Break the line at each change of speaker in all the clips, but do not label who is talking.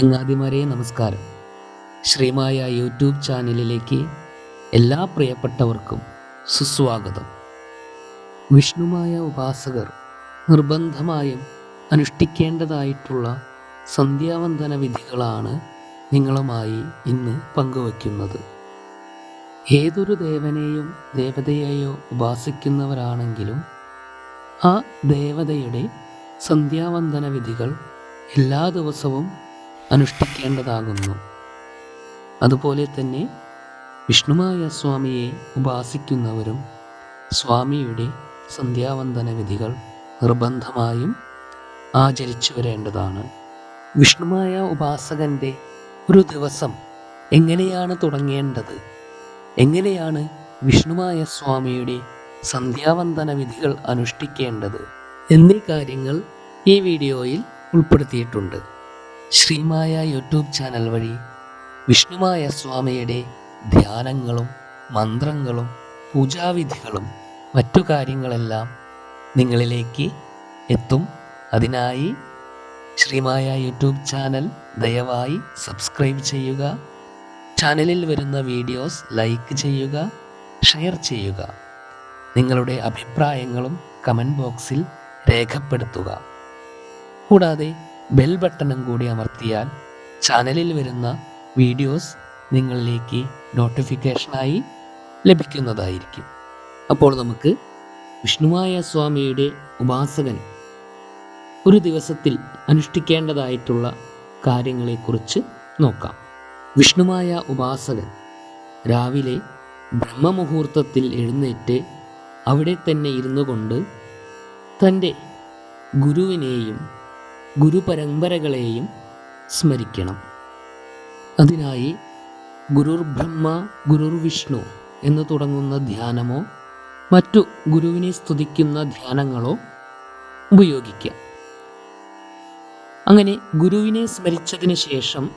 ചങ്ങാതിമാരെ നമസ്കാരം. ശ്രീമായ യൂട്യൂബ് ചാനലിലേക്ക് എല്ലാ പ്രിയപ്പെട്ടവർക്കും സുസ്വാഗതം. വിഷ്ണുമായ ഉപാസകർ നിർബന്ധമായും അനുഷ്ഠിക്കേണ്ടതായിട്ടുള്ള സന്ധ്യാവന്ദന വിധികളാണ് നിങ്ങളുമായി ഇന്ന് പങ്കുവയ്ക്കുന്നത്. ഏതൊരു ദേവനെയും ദേവതയെയോ ഉപാസിക്കുന്നവരാണെങ്കിലും ആ ദേവതയുടെ സന്ധ്യാവന്ദന വിധികൾ എല്ലാ ദിവസവും അനുഷ്ഠിക്കേണ്ടതാകുന്നു. അതുപോലെ തന്നെ വിഷ്ണുമായ സ്വാമിയെ ഉപാസിക്കുന്നവരും സ്വാമിയുടെ സന്ധ്യാവന്ദന വിധികൾ നിർബന്ധമായും ആചരിച്ചു വരേണ്ടതാണ്. വിഷ്ണുമായ ഉപാസകന്റെ ഒരു ദിവസം എങ്ങനെയാണ് തുടങ്ങേണ്ടത്? എങ്ങനെയാണ് വിഷ്ണുമായ സ്വാമിയുടെ സന്ധ്യാവന്ദന വിധികൾ അനുഷ്ഠിക്കേണ്ടത് എന്നീ കാര്യങ്ങൾ ഈ വീഡിയോയിൽ ഉൾപ്പെടുത്തിയിട്ടുണ്ട്. ശ്രീമായ യൂട്യൂബ് ചാനൽ വഴി വിഷ്ണുമായ സ്വാമിയുടെ ധ്യാനങ്ങളും മന്ത്രങ്ങളും പൂജാവിധികളും മറ്റു കാര്യങ്ങളെല്ലാം നിങ്ങളിലേക്ക് എത്തും. അതിനായി ശ്രീമായ യൂട്യൂബ് ചാനൽ ദയവായി സബ്സ്ക്രൈബ് ചെയ്യുക. ചാനലിൽ വരുന്ന വീഡിയോസ് ലൈക്ക് ചെയ്യുക ഷെയർ ചെയ്യുക. നിങ്ങളുടെ അഭിപ്രായങ്ങളും കമന്റ് ബോക്സിൽ രേഖപ്പെടുത്തുക. കൂടാതെ ബെൽ ബട്ടണും കൂടി അമർത്തിയാൽ ചാനലിൽ വരുന്ന വീഡിയോസ് നിങ്ങളിലേക്ക് നോട്ടിഫിക്കേഷനായി ലഭിക്കുന്നതായിരിക്കും. അപ്പോൾ നമുക്ക് വിഷ്ണുവായ സ്വാമിയുടെ ഉപാസകൻ ഒരു ദിവസത്തിൽ അനുഷ്ഠിക്കേണ്ടതായിട്ടുള്ള കാര്യങ്ങളെക്കുറിച്ച് നോക്കാം. വിഷ്ണുമായ ഉപാസകൻ രാവിലെ ബ്രഹ്മമുഹൂർത്തത്തിൽ എഴുന്നേറ്റ് അവിടെ തന്നെ ഇരുന്നു കൊണ്ട് തന്റെ ഗുരുവിനെയും ഗുരുപരമ്പരകളെയും സ്മരിക്കണം. അതിനായി ഗുരുർ ബ്രഹ്മ ഗുരുർ വിഷ്ണു എന്ന് തുടങ്ങുന്ന ധ്യാനമോ മറ്റു ഗുരുവിനെ സ്തുതിക്കുന്ന ധ്യാനങ്ങളോ ഉപയോഗിക്കാം. അങ്ങനെ ഗുരുവിനെ സ്മരിച്ചതിന് ശേഷം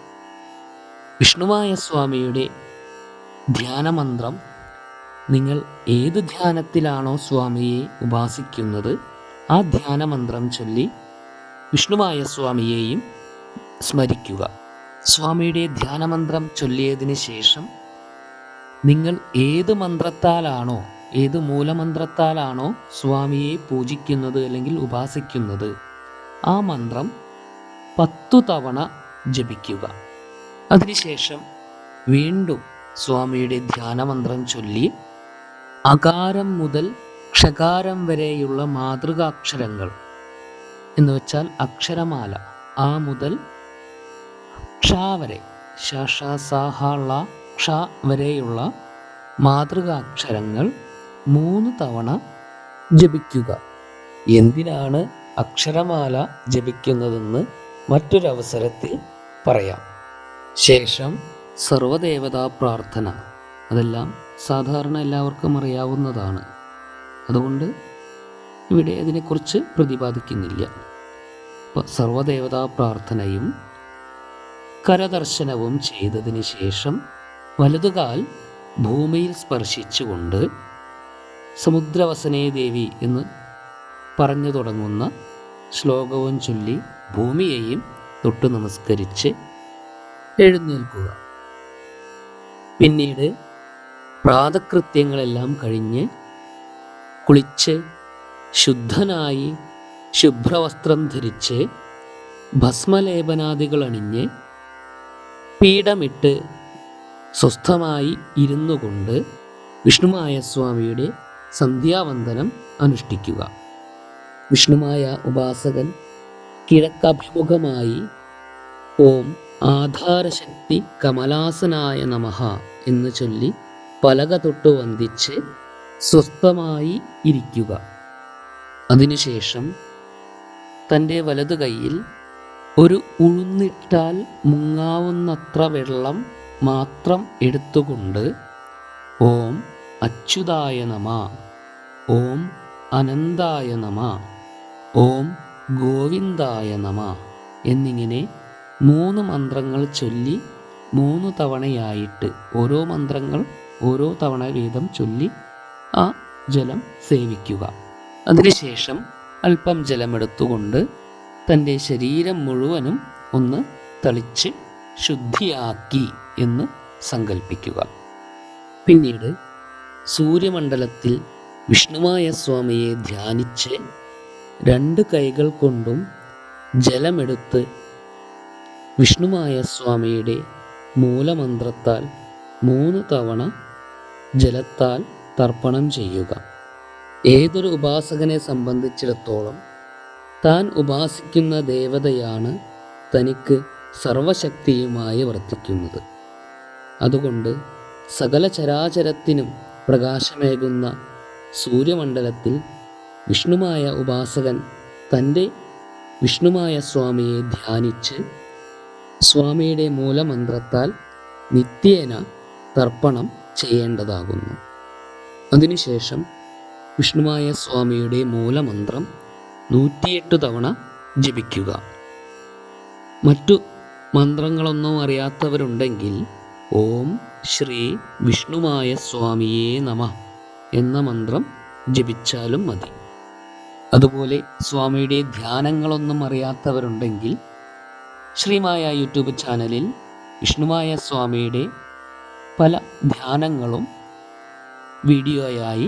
വിഷ്ണുവായ സ്വാമിയുടെ ധ്യാനമന്ത്രം നിങ്ങൾ ഏത് ധ്യാനത്തിലാണോ സ്വാമിയെ ഉപാസിക്കുന്നത് ആ ധ്യാനമന്ത്രം ചൊല്ലി വിഷ്ണുവായ സ്വാമിയെയും സ്മരിക്കുക. സ്വാമിയുടെ ധ്യാനമന്ത്രം ചൊല്ലിയതിന് ശേഷം നിങ്ങൾ ഏത് മന്ത്രത്താലാണോ ഏത് മൂലമന്ത്രത്താലാണോ സ്വാമിയെ പൂജിക്കുന്നത് അല്ലെങ്കിൽ ഉപാസിക്കുന്നത് ആ മന്ത്രം പത്തു തവണ ജപിക്കുക. അതിനുശേഷം വീണ്ടും സ്വാമിയുടെ ധ്യാനമന്ത്രം ചൊല്ലി അകാരം മുതൽ ക്ഷകാരം വരെയുള്ള മാതൃകാക്ഷരങ്ങൾ എന്ന് വെച്ചാൽ അക്ഷരമാല. ആ മുതൽ ക്ഷ വരെ. ഷ ഷ ഹ ള ക്ഷ വരെയുള്ള മാതൃകാക്ഷരങ്ങൾ മൂന്ന് തവണ ജപിക്കുക. എന്തിനാണ് അക്ഷരമാല ജപിക്കുന്നതെന്ന് മറ്റൊരവസരത്തിൽ പറയാം. ശേഷം സർവദേവതാ പ്രാർത്ഥന. അതെല്ലാം സാധാരണ എല്ലാവർക്കും അറിയാവുന്നതാണ്. അതുകൊണ്ട് ഇവിടെ അതിനെക്കുറിച്ച് പ്രതിപാദിക്കുന്നില്ല. സർവദേവതാ പ്രാർത്ഥനയും കരദർശനവും ചെയ്തതിന് ശേഷം വലതുകാൽ ഭൂമിയിൽ സ്പർശിച്ചുകൊണ്ട് സമുദ്രവസനേ ദേവി എന്ന് പറഞ്ഞു തുടങ്ങുന്ന ശ്ലോകവും ചൊല്ലി ഭൂമിയെയും തൊട്ട് നമസ്കരിച്ച് എഴുന്നേൽക്കുക. പിന്നീട് പ്രാതകൃത്യങ്ങളെല്ലാം കഴിഞ്ഞ് കുളിച്ച് ശുദ്ധനായി ശുഭ്രവസ്ത്രം ധരിച്ച് ഭസ്മലേപനാദികൾ അണിഞ്ഞ് പീഠമിട്ട് സ്വസ്ഥമായി ഇരുന്നു കൊണ്ട് വിഷ്ണുമായ സ്വാമിയുടെ സന്ധ്യാവന്ദനം അനുഷ്ഠിക്കുക. വിഷ്ണുമായ ഉപാസകൻ കിഴക്കഭിമുഖമായി ഓം ആധാരശക്തി കമലാസനായ നമഃ എന്ന് ചൊല്ലി പലക തൊട്ട് വന്ദിച്ച് സ്വസ്ഥമായി ഇരിക്കുക. അതിനുശേഷം തന്റെ വലതു കൈയിൽ ഒരു ഉഴുന്നിട്ടാൽ മുങ്ങാവുന്നത്ര വെള്ളം മാത്രം എടുത്തുകൊണ്ട് ഓം അച്യുതായ നമ ഓം അനന്തായ നമ ഓം ഗോവിന്ദായ നമ എന്നിങ്ങനെ മൂന്ന് മന്ത്രങ്ങൾ ചൊല്ലി മൂന്ന് തവണയായിട്ട് ഓരോ മന്ത്രങ്ങൾ ഓരോ തവണ വീതം ചൊല്ലി ആ ജലം സേവിക്കുക. അതിനുശേഷം അല്പം ജലമെടുത്തുകൊണ്ട് തന്റെ ശരീരം മുഴുവനും ഒന്ന് തളിച്ച് ശുദ്ധിയാക്കി എന്ന് സങ്കല്പിക്കുക പിന്നീട് സൂര്യമണ്ഡലത്തിൽ വിഷ്ണുമായ സ്വാമിയെ ധ്യാനിച്ച് രണ്ട് കൈകൾ കൊണ്ടും ജലമെടുത്ത് വിഷ്ണുമായ സ്വാമിയുടെ മൂലമന്ത്രത്താൽ മൂന്ന് തവണ ജലത്താൽ തർപ്പണം ചെയ്യുക. ഏതൊരു ഉപാസകനെ സംബന്ധിച്ചിടത്തോളം താൻ ഉപാസിക്കുന്ന ദേവതയാണ് തനിക്ക് സർവശക്തിയുമായി വർത്തിക്കുന്നത്. അതുകൊണ്ട് സകല ചരാചരത്തിനും പ്രകാശമേകുന്ന സൂര്യമണ്ഡലത്തിൽ വിഷ്ണുമായ ഉപാസകൻ തന്റെ വിഷ്ണുമായ സ്വാമിയെ ധ്യാനിച്ച് സ്വാമിയുടെ മൂലമന്ത്രത്താൽ നിത്യേന തർപ്പണം ചെയ്യേണ്ടതാകുന്നു. അതിനുശേഷം വിഷ്ണുമായ സ്വാമിയുടെ മൂലമന്ത്രം നൂറ്റിയെട്ട് തവണ ജപിക്കുക. മറ്റു മന്ത്രങ്ങളൊന്നും അറിയാത്തവരുണ്ടെങ്കിൽ ഓം ശ്രീ വിഷ്ണുമായ സ്വാമിയേ നമ എന്ന മന്ത്രം ജപിച്ചാലും മതി. അതുപോലെ സ്വാമിയുടെ ധ്യാനങ്ങളൊന്നും അറിയാത്തവരുണ്ടെങ്കിൽ ശ്രീമായ യൂട്യൂബ് ചാനലിൽ വിഷ്ണുമായ സ്വാമിയുടെ പല ധ്യാനങ്ങളും വീഡിയോയായി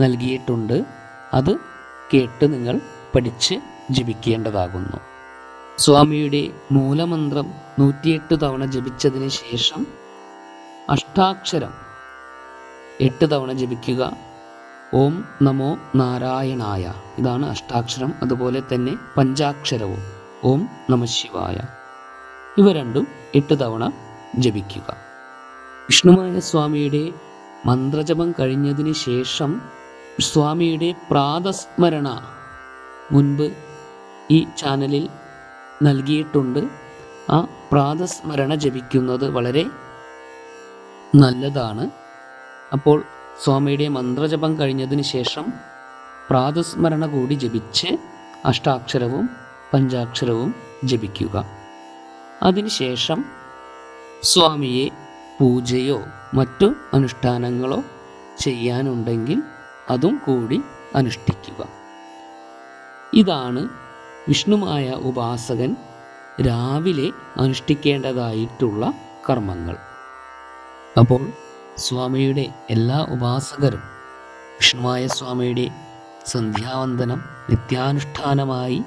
നൽകിയിട്ടുണ്ട്. അത് കേട്ട് നിങ്ങൾ പഠിച്ച് ജപിക്കേണ്ടതാകുന്നു. സ്വാമിയുടെ മൂലമന്ത്രം നൂറ്റിയെട്ട് തവണ ജപിച്ചതിന് ശേഷം അഷ്ടാക്ഷരം എട്ട് തവണ ജപിക്കുക. ഓം നമോ നാരായണായ. ഇതാണ് അഷ്ടാക്ഷരം. അതുപോലെ തന്നെ പഞ്ചാക്ഷരവും. ഓം നമ ശിവായ. ഇവ രണ്ടും എട്ട് തവണ ജപിക്കുക. വിഷ്ണുമായ സ്വാമിയുടെ മന്ത്രജപം കഴിഞ്ഞതിന് ശേഷം സ്വാമിയുടെ പ്രാതസ്മരണ മുൻപ് ഈ ചാനലിൽ നൽകിയിട്ടുണ്ട്. ആ പ്രാതസ്മരണ ജപിക്കുന്നത് വളരെ നല്ലതാണ്. അപ്പോൾ സ്വാമിയുടെ മന്ത്രജപം കഴിഞ്ഞതിന് ശേഷം പ്രാതസ്മരണ കൂടി ജപിച്ച് അഷ്ടാക്ഷരവും പഞ്ചാക്ഷരവും ജപിക്കുക. അതിനുശേഷം സ്വാമിയെ പൂജയോ മറ്റു അനുഷ്ഠാനങ്ങളോ ചെയ്യാനുണ്ടെങ്കിൽ അതും കൂടി അനുഷ്ഠിക്കുക. ഇതാണ് വിഷ്ണുമായ ഉപാസകൻ രാവിലെ അനുഷ്ഠിക്കേണ്ടതായിട്ടുള്ള കർമ്മങ്ങൾ. അപ്പോൾ സ്വാമിയുടെ എല്ലാ ഉപാസകരും വിഷ്ണുമായ സ്വാമിയുടെ സന്ധ്യാവന്ദനം നിത്യാനുഷ്ഠാനമായി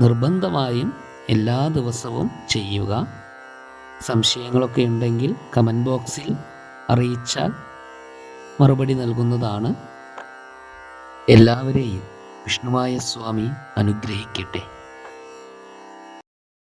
നിർബന്ധമായും എല്ലാ ദിവസവും ചെയ്യുക. സംശയങ്ങളൊക്കെ ഉണ്ടെങ്കിൽ കമന്റ് ബോക്സിൽ അറിയിച്ചാൽ മറുപടി നൽകുന്നതാണ്. എല്ലാവരെയും വിഷ്ണുവായ സ്വാമി അനുഗ്രഹിക്കട്ടെ.